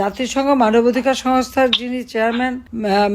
জাতিসংঘ মানবাধিকার সংস্থার যিনি চেয়ারম্যান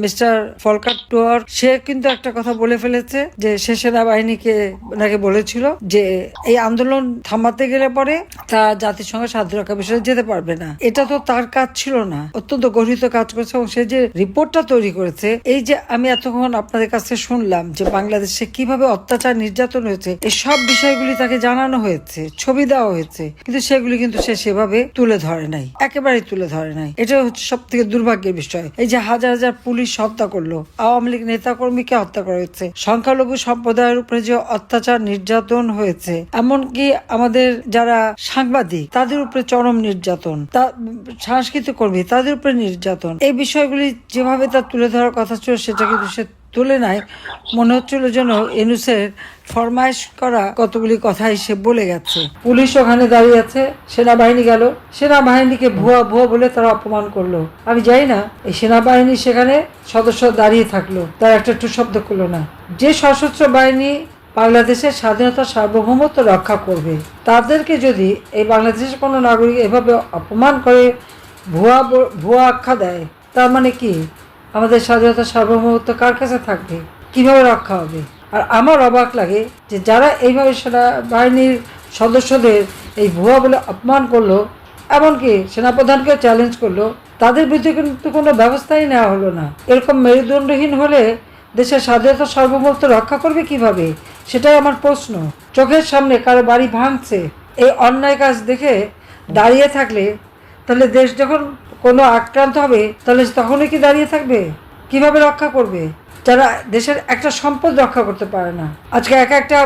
মিস্টার ফলকার টোয়ার, সে কিন্তু একটা কথা বলে ফেলেছে যে সে সেনাবাহিনীকে নাকি বলেছিল যে এই আন্দোলন থামাতে গেলে পরে তা জাতিসংঘ শান্তিরক্ষা বিষয়ে যেতে পারবে না। এটা তো তার কাজ ছিল না। অত্যন্ত গঠিত কাজ করেছে এবং সে যে রিপোর্টটা তৈরি করেছে, এই যে আমি এতক্ষণ আপনাদের কাছে শুনলাম যে বাংলাদেশে কীভাবে অত্যাচার, নির্যাতন হয়েছে, এই সব বিষয়গুলি তাকে জানানো হয়েছে, ছবি দেওয়া হয়েছে, কিন্তু সেগুলি কিন্তু সে সেভাবে তুলে ধরে নাই, একেবারেই তুলে ধরে নাই। এটা হচ্ছে সব থেকে দুর্ভাগ্যের বিষয়। এই যে হাজার হাজার পুলিশ হত্যা করল, আওয়ামী লীগ নেতা কর্মীকে হত্যা করা হয়েছে সংখ্যালঘু সম্প্রদায়ের উপরে যে অত্যাচার নির্যাতন হয়েছে, এমনকি আমাদের যারা সাংবাদিক, তাদের উপরে চরম নির্যাতন, তা সাংস্কৃতিক কর্মী, তাদের উপরে নির্যাতন। এই বিষয়গুলি যেভাবে তার তুলে ধরার কথা ছিল, সেটা কিন্তু সে তুলে নাই মনে হচ্ছিল যেন এনুসের ফরমাইশ করা কতগুলি কথাই সে বলে গেছে। পুলিশ ওখানে দাঁড়িয়ে আছে, সেনাবাহিনী গেল। সেনাবাহিনীকে ভুয়া ভুয়া বলে তারা অপমান করল। আমি যাই না, এই সেনাবাহিনী সেখানে সদস্য দাঁড়িয়ে থাকল। তার একটা একটু শব্দ করল না। যে সশস্ত্র বাহিনী বাংলাদেশের স্বাধীনতা সার্বভৌমত্ব রক্ষা করবে, তাদেরকে যদি এই বাংলাদেশের কোনো নাগরিক এভাবে অপমান করে, ভুয়া ভুয়া আখ্যা দেয়, তার মানে কি? আমাদের স্বাধীনতা সার্বভৌমত্ব কার কাছে থাকবে? কীভাবে রক্ষা হবে? আর আমার অবাক লাগে যে যারা এইভাবে সেনাবাহিনীর সদস্যদের এই ভুয়া বলে অপমান করল, এমনকি সেনাপ্রধানকে চ্যালেঞ্জ করল, তাদের বিরুদ্ধে কিন্তু কোনো ব্যবস্থাই নেওয়া হলো না। এরকম মেরুদণ্ডহীন হলে দেশের স্বাধীনতা সার্বভৌমত্ব রক্ষা করবে কীভাবে? সেটাই আমার প্রশ্ন। চোখের সামনে কারও বাড়ি ভাঙছে, এই অন্যায় কাজ দেখে দাঁড়িয়ে থাকলে, তাহলে দেশ যখন কোনো আক্রান্ত হবে, তাহলে তখনই কি দাঁড়িয়ে থাকবে? কীভাবে রক্ষা করবে? যারা দেশের একটা সম্পদ রক্ষা করতে পারে না। আজকে এক একটা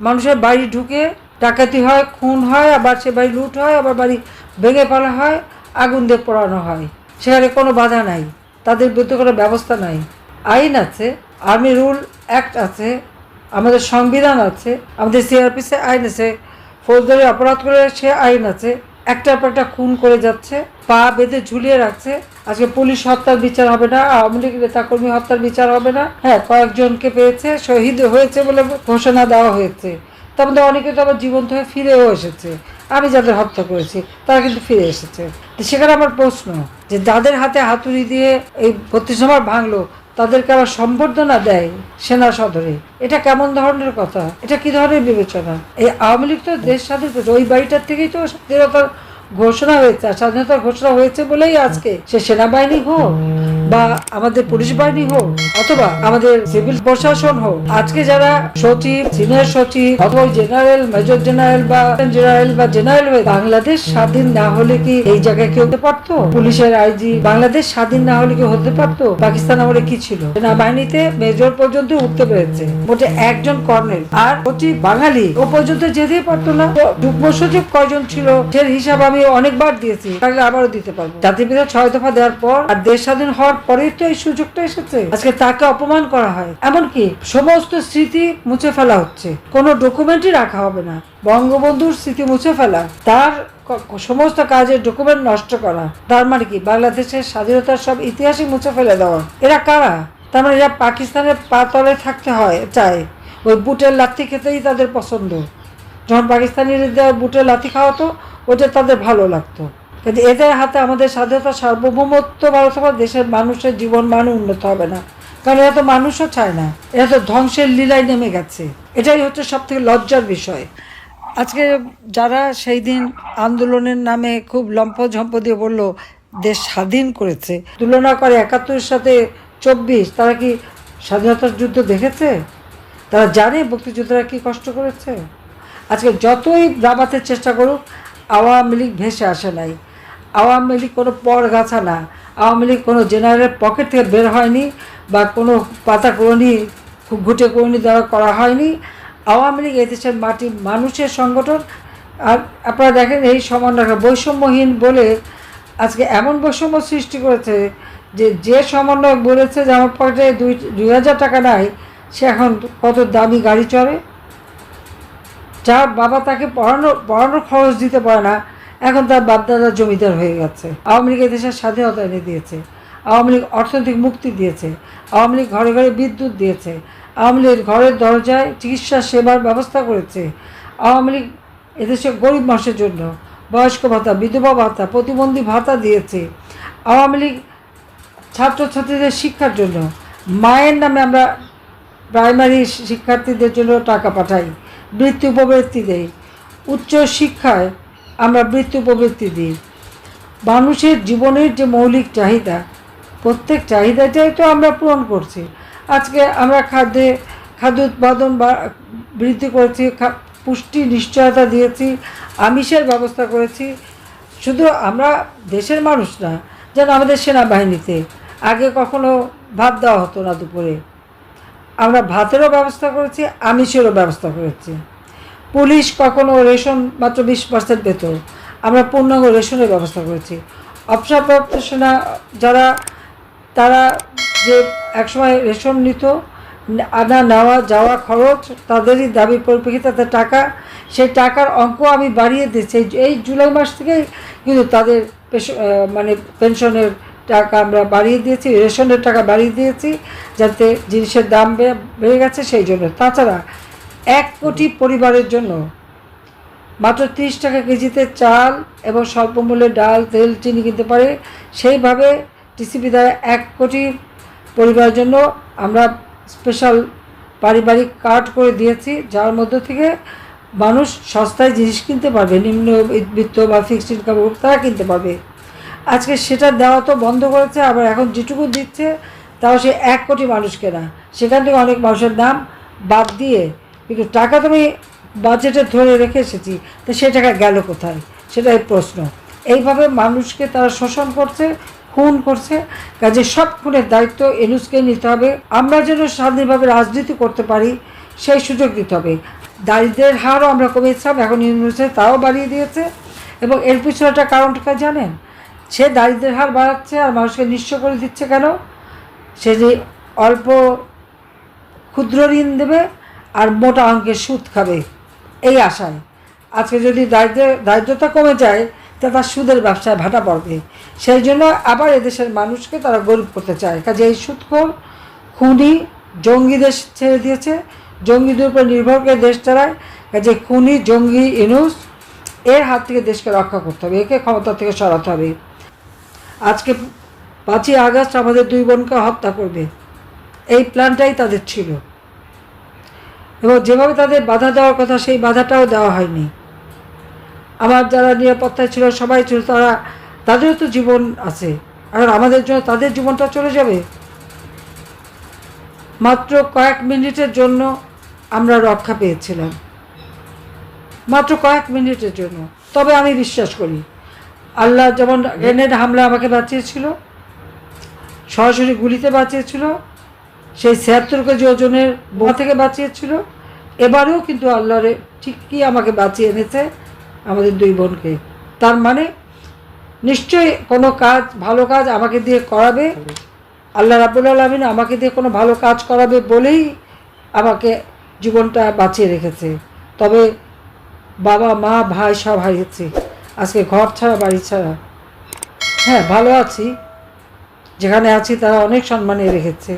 মানুষের বাড়ি ঢুকে ডাকাতি হয়, খুন হয়, আবার সে বাড়ি লুট হয়, আবার বাড়ি ভেঙে ফেলা হয়, আগুন দিয়ে পোড়ানো হয়। সেখানে কোনো বাধা নাই। তাদের বিরুদ্ধে কোনো ব্যবস্থা নাই। আইন আছে, আর্মি রুল অ্যাক্ট আছে, আমাদের সংবিধান আছে, আমাদের সিআরপিসি আইন আছে, ফৌজদারি অপরাধ করে সে আইন আছে। একটার পর একটা খুন করে যাচ্ছে, পা বেঁধে ঝুলিয়ে রাখছে। আজকে পুলিশ হত্যার বিচার হবে না, আওয়ামী লীগ নেতাকর্মী হত্যার বিচার হবে না। হ্যাঁ কয়েকজনকে পেয়েছে, শহীদ হয়েছে বলে ঘোষণা দেওয়া হয়েছে। তার মধ্যে অনেকে তো আবার জীবন্ত হয়ে ফিরেও এসেছে। আমি যাদের হত্যা করেছি, তারা কিন্তু ফিরে এসেছে। তো সেখানে আমার প্রশ্ন, যে যাদের হাতে হাতুড়ি দিয়ে এই বত্রিশ ভাঙলো তাদেরকে আবার সম্বর্ধনা দেয় সেনা সদরে। এটা কেমন ধরনের কথা? এটা কি ধরনের বিবেচনা? এই আওয়ামী লীগ তো দেশ স্বাধীন ওই বাড়িটার থেকেই তো স্বাধীনতার ঘোষণা হয়েছে স্বাধীনতার ঘোষণা হয়েছে বলেই আজকে। সে সেনাবাহিনী হোক বা আমাদের পুলিশ বাহিনী হোক অথবা আমাদের সিভিল প্রশাসন হোক, আজকে যারা সচিব, সিনিয়র সচিব, অথবা জেনারেল, মেজর জেনারেল বা জেনারেল বা জেনারেল হয়ে বাংলাদেশ স্বাধীন না হলে কি এই জায়গায় কেউ হতে পারতো? পুলিশের আইজি, বাংলাদেশ স্বাধীন না হলে কি হতে পারতো? পাকিস্তান আমলে কি ছিল? সেনাবাহিনীতে মেজর পর্যন্ত উঠতে পেরেছে। মোটে একজন কর্নেল। আর সচিব বাঙালি ও পর্যন্ত যেতেই পারতো না। যুগ্ম সচিব কয়জন ছিল? সে হিসাব আমি অনেকবার দিয়েছি। তাহলে আবারও দিতে পারব। জাতির ছয় দফা দেওয়ার পর আর দেশ স্বাধীন হওয়ার পরেই তো এই সুযোগটা এসেছে। আজকে তাকে অপমান করা হয়। এমনকি সমস্ত স্মৃতি মুছে ফেলা হচ্ছে। কোনো ডকুমেন্টই রাখা হবে না। বঙ্গবন্ধুর স্মৃতি মুছে ফেলা, তার সমস্ত কাজের ডকুমেন্ট নষ্ট করা। তার মানে কি? বাংলাদেশের স্বাধীনতার সব ইতিহাসই মুছে ফেলে দেওয়া। এরা কারা? তার মানে এরা পাকিস্তানের পা তলে থাকতে হয়, চায়। ওই বুটের লাথি খেতেই তাদের পছন্দ। যখন পাকিস্তানিদের বুটের লাথি খাওয়াতো ওটা তাদের ভালো লাগতো। কিন্তু এদের হাতে আমাদের স্বাধীনতা সার্বভৌমত্ব, ভারত সভা, দেশের মানুষের জীবন মান উন্নত হবে না। কারণ এরা তো মানুষও চায় না। এরা তো ধ্বংসের লীলায় নেমে গেছে। এটাই হচ্ছে সব থেকে লজ্জার বিষয়। আজকে যারা সেই দিন আন্দোলনের নামে খুব লম্পঝম্প দিয়ে বলল, দেশ স্বাধীন করেছে। তুলনা করে একাত্তরের সাথে চব্বিশ, তারা কি স্বাধীনতার যুদ্ধ দেখেছে? তারা জানে মুক্তিযোদ্ধারা কি কষ্ট করেছে? আজকে যতই দাবাতে চেষ্টা করুক, আওয়ামী লীগ ভেসে আসে নাই। আওয়ামী লীগ কোনো পর গাছা না। আওয়ামী লীগ কোনো জেনারেলের পকেট থেকে বের হয়নি বা কোনো পাতা করণি ঘুটে করণি দ্বারা করা হয়নি। আওয়ামী লীগ এদেশের মাটি মানুষের সংগঠন। আর আপনারা দেখেন এই সমন্বয় বৈষম্যহীন বলে আজকে এমন বৈষম্য সৃষ্টি করেছে যে যে সমন্বয়ক বলেছে যে আমার পকেটে দুই দুই হাজার টাকা নাই, সে এখন কত দামি গাড়ি চড়ে? যার বাবা তাকে পড়ানো, পড়ানোর খরচ দিতে পারে না। এখন তার বাপদাদা জমিদার হয়ে গেছে। আওয়ামী লীগ দেশের স্বাধীনতা এনে দিয়েছে। আওয়ামী লীগ অর্থনৈতিক মুক্তি দিয়েছে। আওয়ামী লীগ ঘরে ঘরে বিদ্যুৎ দিয়েছে। আওয়ামী লীগ ঘরের দরজায় চিকিৎসা সেবার ব্যবস্থা করেছে। আওয়ামী লীগ এদেশের গরিব মানুষের জন্য বয়স্ক ভাতা, বিধবা ভাতা, প্রতিবন্ধী ভাতা দিয়েছে। আওয়ামী লীগ ছাত্রছাত্রীদের শিক্ষার জন্য মায়ের নামে আমরা প্রাইমারি শিক্ষার্থীদের জন্য টাকা পাঠাই, বৃত্তি উপবৃত্তি দেই। উচ্চ শিক্ষায় আমরা বৃত্তি উপবৃত্তি দিই। মানুষের জীবনের যে মৌলিক চাহিদা, প্রত্যেক চাহিদাটাই তো আমরা পূরণ করছি। আজকে আমরা খাদ্যে, খাদ্য উৎপাদন বৃদ্ধি করেছি পুষ্টি নিশ্চয়তা দিয়েছি, আমিষের ব্যবস্থা করেছি। শুধু আমরা দেশের মানুষ না, যেন আমাদের সেনাবাহিনীতে আগে কখনো ভাত দেওয়া হতো না দুপুরে। আমরা ভাতেরও ব্যবস্থা করেছি, আমিষেরও ব্যবস্থা করেছি। পুলিশ কখনো রেশন মাত্র বিশ পার্সেন্ট পেত। আমরা পূর্ণাঙ্গ রেশনের ব্যবস্থা করেছি। অবসরপ্রাপ্ত সেনা যারা, তারা যে একসময় রেশন নিত, আনা, নেওয়া, যাওয়া খরচ, তাদেরই দাবি পরিপ্রেক্ষিতে তাদের টাকা, সেই টাকার অঙ্ক আমি বাড়িয়ে দিচ্ছি এই- জুলাই মাস থেকেই কিন্তু তাদের মানে পেনশনের টাকা আমরা বাড়িয়ে দিয়েছি, রেশনের টাকা বাড়িয়ে দিয়েছি, যাতে জিনিসের দাম বেড়ে গেছে, সেই জন্য। তাছাড়া এক কোটি পরিবারের জন্য। মাত্র তিরিশ টাকা কেজিতে চাল এবং স্বল্প মূল্যে ডাল, তেল, চিনি কিনতে পারে। সেইভাবে টিসিপি দ্বারা এক কোটি পরিবারের জন্য আমরা স্পেশাল পারিবারিক কার্ড করে দিয়েছি, যার মধ্য থেকে মানুষ সস্তায় জিনিস কিনতে পারবে। নিম্ন বিত্ত বা ফিক্সড ইনকাম তারা কিনতে পারবে। আজকে সেটা দেওয়া তো বন্ধ করেছে, আবার এখন যেটুকু দিচ্ছে, তাও সে এক কোটি মানুষকে না সেখান থেকে অনেক মানুষের নাম বাদ দিয়ে কিন্তু টাকা তুমি বাজেটে ধরে রেখে এসেছি, তো সে টাকা গেল কোথায়? সেটাই প্রশ্ন। এইভাবে মানুষকে তারা শোষণ করছে, খুন করছে, কাজে সব খুনের দায়িত্ব এনুসকে নিতে হবে। আমরা যেন স্বাধীনভাবে রাজনীতি করতে পারি, সেই সুযোগ দিতে হবে। দারিদ্রের হারও আমরা কমিয়েছিলাম, এখন ইউনিভার্সিটি তাও বাড়িয়ে দিয়েছে। এবং এর পিছনে একটা কারণটা জানেন? সে দারিদ্রের হার বাড়াচ্ছে আর মানুষকে নিঃস্ব করে দিচ্ছে কেন? সে যে অল্প ক্ষুদ্র ঋণ দেবে আর মোটা অঙ্কের সুদ খাবে। এই আশায়। আজকে যদি দারিদ্র, দারিদ্রতা কমে যায়, তা তার সুদের ব্যবসায় ভাটা পড়বে। সেই জন্য আবার এদেশের মানুষকে তারা গরিব করতে চায়। কাজে এই সুদখোর খুনি জঙ্গি দেশ ছেড়ে দিয়েছে। জঙ্গিদের উপর নির্ভর করে দেশ চালায়। কাজে খুনি, জঙ্গি, ইনুস, এর হাত থেকে দেশকে রক্ষা করতে হবে। একে ক্ষমতা থেকে সরাতে হবে। আজকে পাঁচই আগস্ট আমাদের দুই বোনকে হত্যা করবে। এই প্ল্যানটাই তাদের ছিল। এবং যেভাবে তাদের বাধা দেওয়ার কথা, সেই বাধাটাও দেওয়া হয়নি। আমার যারা নিরাপত্তায় ছিল, সবাই ছিল, তারা, তাদেরও তো জীবন আছে। আর আমাদের জন্য তাদের জীবনটা চলে যাবে। মাত্র কয়েক মিনিটের জন্য আমরা রক্ষা পেয়েছিলাম। মাত্র কয়েক মিনিটের জন্য। তবে আমি বিশ্বাস করি, আল্লাহ যেমন গ্রেনেড হামলা আমাকে বাঁচিয়েছিল, সরাসরি গুলিতে বাঁচিয়েছিল সেই ছিয়াত্তর কেজি ওজনের বোমা থেকে বাঁচিয়েছিল। এবারেও কিন্তু আল্লাহরে ঠিকই আমাকে বাঁচিয়ে এনেছে আমাদের দুই বোনকে। তার মানে নিশ্চয়ই কোনো কাজ, ভালো কাজ আমাকে দিয়ে করাবে। আল্লাহ রাবুল আলমিন আমাকে দিয়ে কোনো ভালো কাজ করাবে বলেই আমাকে জীবনটা বাঁচিয়ে রেখেছে। তবে বাবা, মা, ভাই সব হারিয়েছি। আজকে ঘর ছাড়া, বাড়ি ছাড়া। হ্যাঁ ভালো আছি। যেখানে আছি তারা অনেক সম্মানে রেখেছে।